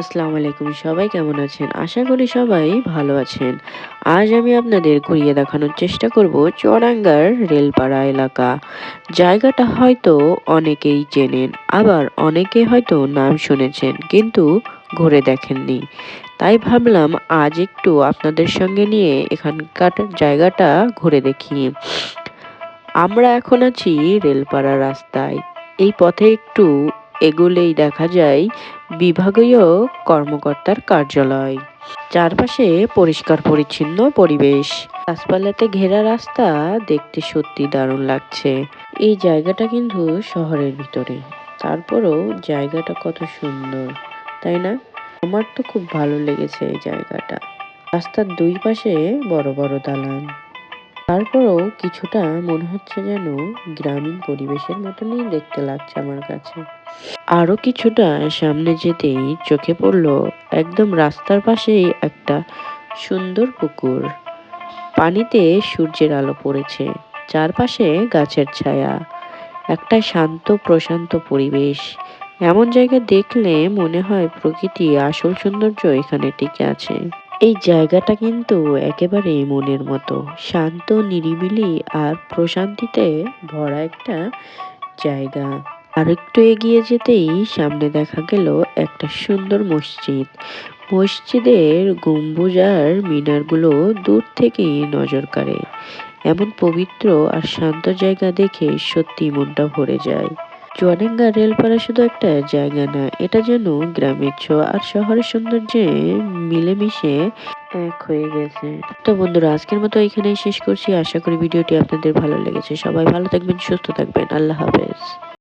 আসসালামু আলাইকুম, সবাই কেমন আছেন? আশা করি সবাই ভালো আছেন। আজ আমি আপনাদের ঘুরিয়ে দেখানোর চেষ্টা করব চুয়াডাঙ্গার রেলপাড়া এলাকা। জায়গাটা হয়তো অনেকেই চেনেন, আবার অনেকে হয়তো নাম শুনেছেন, কিন্তু ঘুরে দেখেননি। তাই ভাবলাম আজ একটু আপনাদের সঙ্গে নিয়ে এখানকার জায়গাটা ঘুরে দেখি। আমরা এখন আছি রেলপাড়া রাস্তায়। এই পথে একটু এগুলেই দেখা যায় বিভাগীয় কর্মকর্তার কার্যালয়। চারপাশে পরিষ্কার পরিচ্ছন্ন পরিবেশ। গাছপালাতে ঘেরা রাস্তা দেখতে সত্যি দারুণ লাগছে। এই জায়গাটা কিন্তু শহরের ভিতরে। তারপরও জায়গাটা কত সুন্দর, তাই না? আমার তো খুব ভালো লেগেছে এই জায়গাটা। রাস্তার দুই পাশে বড় বড় দালান। তারপরও কিছুটা মনে হচ্ছে যেন গ্রামীণ পরিবেশের মতনই দেখতে লাগছে আমার কাছে। আরও কিছুটা সামনে যেতেই চোখে পড়ল একদম রাস্তার পাশেই একটা সুন্দর পুকুর। পানিতে সূর্যের আলো পড়েছে, চারপাশে গাছের ছায়া, একটা শান্ত, প্রশান্ত পরিবেশ। এমন জায়গা দেখলে মনে হয় প্রকৃতি আসল সৌন্দর্য এখানে টিকে আছে। এই জায়গাটা কিন্তু একেবারে মনের মতো। শান্ত, নিরিবিলি আর প্রশান্তিতে ভরা একটা জায়গা। আরেকটু এগিয়ে যেতেই সামনে দেখা গেল একটা সুন্দর মসজিদ। মসজিদের গম্বুজার মিনারগুলো দূর থেকেই নজর কাড়ে। এমন পবিত্র আর শান্ত জায়গা দেখে সত্যি মনটা ভরে যায়। চুয়াডাঙ্গা রেলপাড়া শুধু একটা জায়গা না, এটা যেন গ্রামের ছোঁয়া আর শহরের সৌন্দর্যে মিলেমিশে এক হয়ে গেছে। তো বন্ধুরা, আজকের মতো এখানেই শেষ করছি। আশা করি ভিডিওটি আপনাদের ভালো লেগেছে। সবাই ভালো থাকবেন, সুস্থ থাকবেন। আল্লাহ হাফেজ।